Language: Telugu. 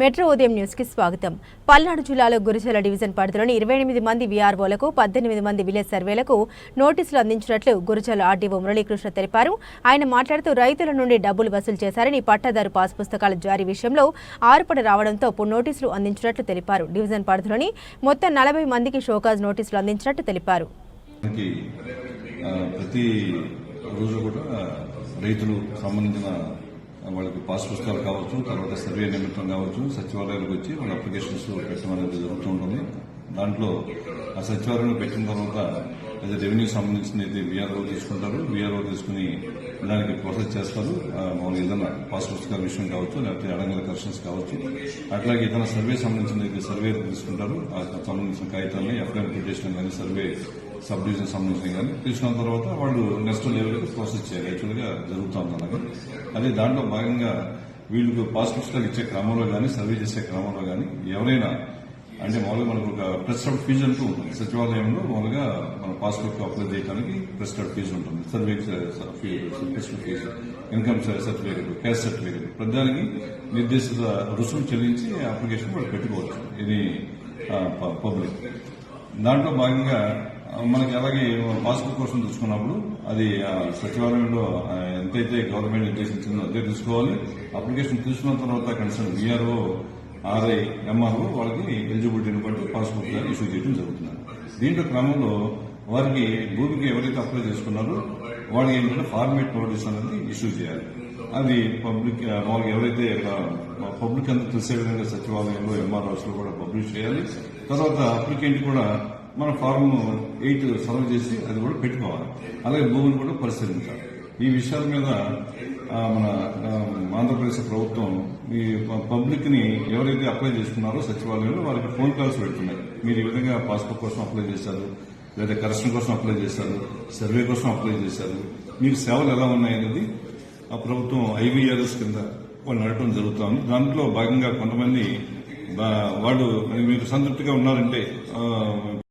మెట్రో ఉదయం న్యూస్కి స్వాగతం. పల్నాడు జిల్లాలో గురిజల డివిజన్ పరిధిలోని ఇరవై ఎనిమిది మంది వీఆర్ఓలకు పద్దెనిమిది మంది విలేజ్ సర్వేలకు నోటీసులు అందించినట్లు గురిజల ఆర్డీఓ మురళీకృష్ణ తెలిపారు. ఆయన మాట్లాడుతూ రైతుల నుండి డబ్బులు వసూలు చేశారని పట్టాదారు పాస్ పుస్తకాల జారీ విషయంలో ఆరుపడి రావడంతో నోటీసులు అందించినట్లు తెలిపారు. డివిజన్ పరిధిలోని మొత్తం నలభై మందికి షోకాజ్ నోటీసులు అందించినట్లు తెలిపారు. ప్రతి రోజు కూడా రైతులు సంబంధించిన వాళ్ళకి పాస్ పుస్తకాలు కావచ్చు తర్వాత సర్వే నిమిత్తం కావచ్చు సచివాలయాలకు వచ్చి వాళ్ళ అప్లికేషన్స్ పెట్టడం అనేది జరుగుతూ ఉంటుంది. దాంట్లో ఆ సచివాలయంలో పెట్టిన తర్వాత అది రెవెన్యూ సంబంధించిన అయితే బీఆర్ఓ తీసుకుంటారు. బీఆర్ఓ తీసుకుని దానికి ప్రాసెస్ చేస్తారు. ఆ, మామూలుగా ఏదైనా పాస్ పుస్తకాల విషయం కావచ్చు లేకపోతే అడంగల కరెక్షన్స్ కావచ్చు. అట్లాగే ఏదైనా సర్వే సంబంధించిన అయితే సర్వే తీసుకుంటారు. ఆ సంబంధించిన కాగితాలని ఎఫ్ఐఆర్ పిటిషన్ కానీ సర్వే సబ్ డివిజన్ సంబంధించిన కానీ తీసుకున్న తర్వాత వాళ్ళు నెక్స్ట్ లెవెల్కి ప్రాసెస్ చేయాలి. యాక్చువల్గా జరుగుతూ ఉంది అలాగే. అదే దాంట్లో భాగంగా వీళ్ళకు పాస్ పుస్తకాలు ఇచ్చే క్రమంలో కానీ సర్వే చేసే క్రమంలో కానీ ఎవరైనా అంటే మామూలుగా మనకు ఒక ప్రెస్క్రైబ్ ఫీజు అంటూ ఉంటుంది. సచివాలయంలో మామూలుగా పాస్బుక్ అప్లై చేయడానికి ప్రెస్క్రైబ్ ఫీజు ఉంటుంది. Certificate prescribe fee income certificate cash certificate. ప్రతిదానికి నిర్దేశిత రుసుము చెల్లించి అప్లికేషన్ వాళ్ళు పెట్టుకోవచ్చు. ఇది పబ్లిక్. దాంట్లో భాగంగా మనకి అలాగే పాస్బుక్ కోసం తీసుకున్నప్పుడు అది ఆ, సచివాలయంలో ఎంతైతే గవర్నమెంట్ నిర్దేశించిందో అదే తీసుకోవాలి. అప్లికేషన్ తీసుకున్న తర్వాత కన్సర్న్ బీఆర్ఓ ఆర్ఐ ఎంఆర్ఓ వాళ్ళకి ఎలిజిబిలిటీని బట్టి పాస్బుక్ ఇష్యూ చేయడం జరుగుతుంది. దీంట్లో క్రమంలో వారికి భూమికి ఎవరైతే అప్లై చేసుకున్నారో వాళ్ళకి ఏంటంటే ఫార్మేట్ నోటీస్ అనేది ఇష్యూ చేయాలి. అది పబ్లిక్ వాళ్ళకి ఎవరైతే పబ్లిక్ అంతా తెలిసే విధంగా సచివాలయంలో ఎంఆర్ఓస్లో కూడా పబ్లిష్ చేయాలి. తర్వాత అప్లికెంట్ కూడా మన ఫార్మ్ ఎయిట్ సర్వ్ చేసి అది కూడా పెట్టుకోవాలి. అలాగే భూమిని కూడా పరిశీలించాలి. ఈ విషయాల మీద మన ఆంధ్రప్రదేశ్ ప్రభుత్వం ఈ పబ్లిక్ని ఎవరైతే అప్లై చేసుకున్నారో సచివాలయంలో వారికి ఫోన్ కాల్స్ పెడుతున్నాయి. మీరు ఈ విధంగా పాస్పోర్ట్ కోసం అప్లై చేశారు. లేదా కరెక్షన్ కోసం అప్లై చేశారు సర్వే కోసం అప్లై చేశారు. మీకు సేవలు ఎలా ఉన్నాయనేది ఆ ప్రభుత్వం ఐవీఆర్ఎస్ కింద వాళ్ళు నడటం జరుగుతుంది. దాంట్లో భాగంగా కొంతమంది బా- వాళ్ళు మీరు సంతృప్తిగా ఉన్నారంటే